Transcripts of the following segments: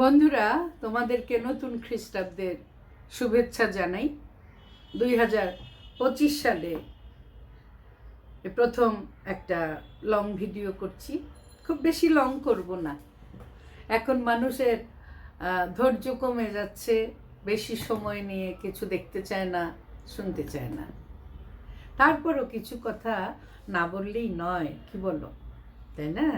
বন্ধুরা, তোমাদেরকে নতুন খ্রিস্টাব্দের শুভেচ্ছা জানাই। দুই হাজার পঁচিশ সালে প্রথম একটা লং ভিডিও করছি। খুব বেশি লং করব না। এখন মানুষের ধৈর্য কমে যাচ্ছে, বেশি সময় নিয়ে কিছু দেখতে চায় না, শুনতে চায় না। তারপরও কিছু কথা না বললেই নয়, কি বলো? তাই না?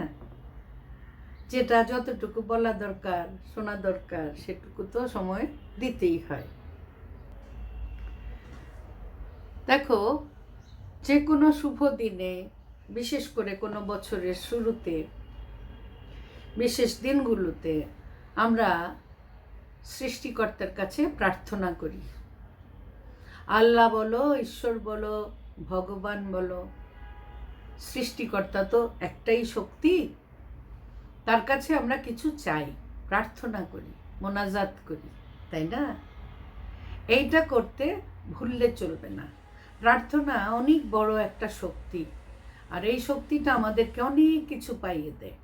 যেটা যতটুকু বলা দরকার, শোনা দরকার, সেটুকু তো সময় দিতেই হয়। দেখো যে কোনো শুভ দিনে, বিশেষ করে কোনো বছরের শুরুতে, বিশেষ দিনগুলোতে, আমরা সৃষ্টিকর্তার কাছে প্রার্থনা করি। আল্লাহ বলো, ঈশ্বর বলো, ভগবান বলো, সৃষ্টিকর্তা তো একটাই শক্তি। তার কাছে আমরা কিছু চাই, প্রার্থনা করি, মোনাজাত করি, তাই না? এইটা করতে ভুললে চলবে না। প্রার্থনা অনেক বড় একটা শক্তি, আর এই শক্তিটা আমাদেরকে অনেক কিছু পাইয়ে দেয়।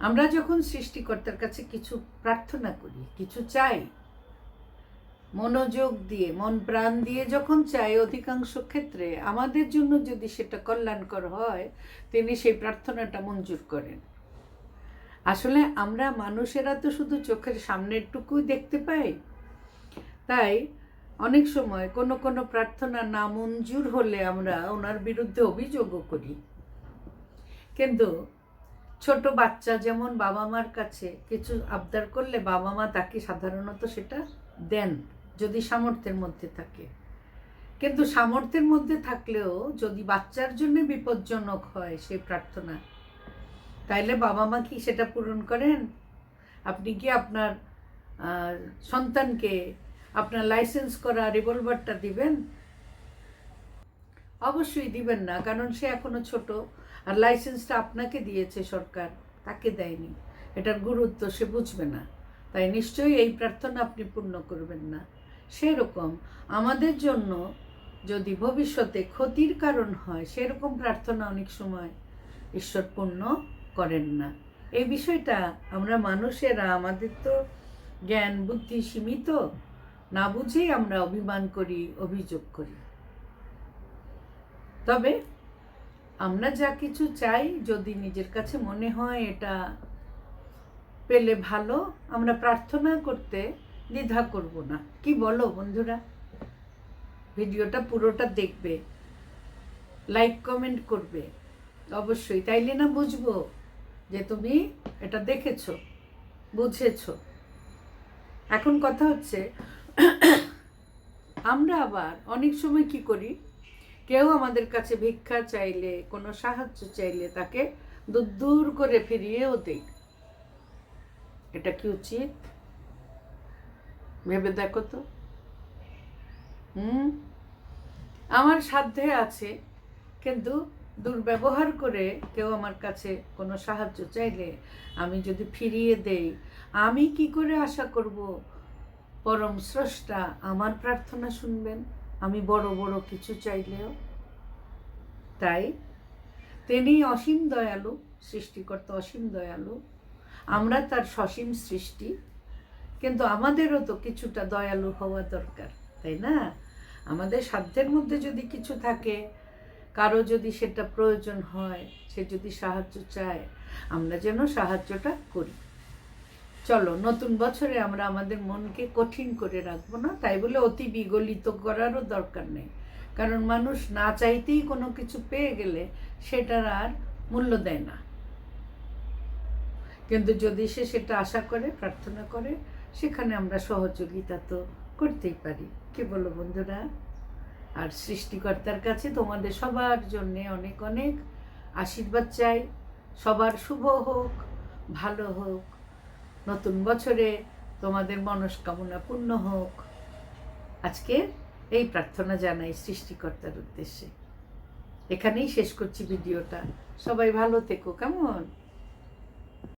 আমরা যখন সৃষ্টিকর্তার কাছে কিছু প্রার্থনা করি, কিছু চাই মনোযোগ দিয়ে, মন প্রাণ দিয়ে যখন চাই অধিকাংশ ক্ষেত্রে আমাদের জন্য যদি সেটা কল্যাণকর হয়, তিনি সেই প্রার্থনাটা মঞ্জুর করেন। আসলে আমরা মানুষেরা তো শুধু চোখের সামনেরটুকুই দেখতে পাই। তাই অনেক সময় কোনো কোনো প্রার্থনা না মঞ্জুর হলে আমরা ওনার বিরুদ্ধে অভিযোগও করি। কিন্তু ছোট বাচ্চা যেমন বাবা মার কাছে কিছু আবদার করলে বাবা মা তাকে সাধারণত সেটা দেন। যদি সামর্থ্যের মধ্যে থাকে। কিন্তু সামর্থ্যের মধ্যে থাকলেও যদি বাচ্চার জন্য বিপজ্জনক হয় সেই প্রার্থনা, তাইলে বাবা মা কি সেটা পূরণ করেন? আপনি কি আপনার সন্তানকে আপনার লাইসেন্স করা রিভলভারটা দিবেন? অবশ্যই দিবেন না, কারণ সে এখনও ছোট আর লাইসেন্সটা আপনাকে দিয়েছে সরকার, তাকে দেয়নি। এটার গুরুত্ব সে বুঝবে না। তাই নিশ্চয়ই এই প্রার্থনা আপনি পূর্ণ করবেন না। সেরকম। আমাদের জন্য যদি ভবিষ্যতে ক্ষতির কারণ হয়, সেরকম প্রার্থনা অনেক সময় ঈশ্বর পূর্ণ করেন না। এই বিষয়টা আমরা মানুষেরা, আমাদের তো জ্ঞান, বুদ্ধি সীমিত, না বুঝেই আমরা অভিমান করি, অভিযোগ করি। তবে আমরা যা কিছু চাই, যদি নিজের কাছে মনে হয় এটা পেলে ভালো, আমরা প্রার্থনা করতে দ্বিধা করব না। কি বলো বন্ধুরা? ভিডিওটা পুরোটা দেখবে। লাইক কমেন্ট করবে। অবশ্যই। তাইলে না বুঝব যে তুমি এটা দেখেছ, বুঝেছ। এখন কথা হচ্ছে, আমরা আবার অনেক সময় কি করি? কেউ আমাদের কাছে ভিক্ষা চাইলে, কোনো সাহায্য চাইলে তাকে দূর দূর করে ফিরিয়েও দেই। এটা কি উচিত? ভেবে দেখো তো। হুম? আমার সাধ্যে আছে, কিন্তু দুর্ব্যবহার করে কেউ আমার কাছে কোনো সাহায্য চাইলে আমি যদি ফিরিয়ে দেই, আমি কি করে আশা করব? পরম স্রষ্টা আমার প্রার্থনা শুনবেন, আমি বড় বড় কিছু চাইলেও। তাই তিনি অসীম দয়ালু, সৃষ্টিকর্তা অসীম দয়ালু। আমরা তার সসীম সৃষ্টি। কিন্তু আমাদেরও তো কিছুটা দয়ালু হওয়া দরকার, তাই না? আমাদের সাধ্যের মধ্যে যদি কিছু থাকে, কারও যদি সেটা প্রয়োজন হয়, সে যদি সাহায্য চায়, আমরা যেন সাহায্যটা করি। চলো, নতুন বছরে আমরা আমাদের মনকে কঠিন করে রাখব না, তাই বলে অতি বিগলিত করারও দরকার নেই। কারণ মানুষ না চাইতেই কোনো কিছু পেয়ে গেলে সেটার আর মূল্য দেয় না। কিন্তু যদি সে সেটা আশা করে, প্রার্থনা করে সেখানে আমরা সহযোগিতা তো করতেই পারি। কি বলো বন্ধুরা? আর সৃষ্টিকর্তার কাছে তোমাদের সবার জন্যে অনেক অনেক আশীর্বাদ চাই। সবার শুভ হোক, ভালো হোক, নতুন বছরে তোমাদের মনস্কামনা পূর্ণ হোক। আজকে এই প্রার্থনা জানাই সৃষ্টিকর্তার উদ্দেশ্যে। এখানেই শেষ করছি ভিডিওটা। সবাই ভালো থেকো, কেমন?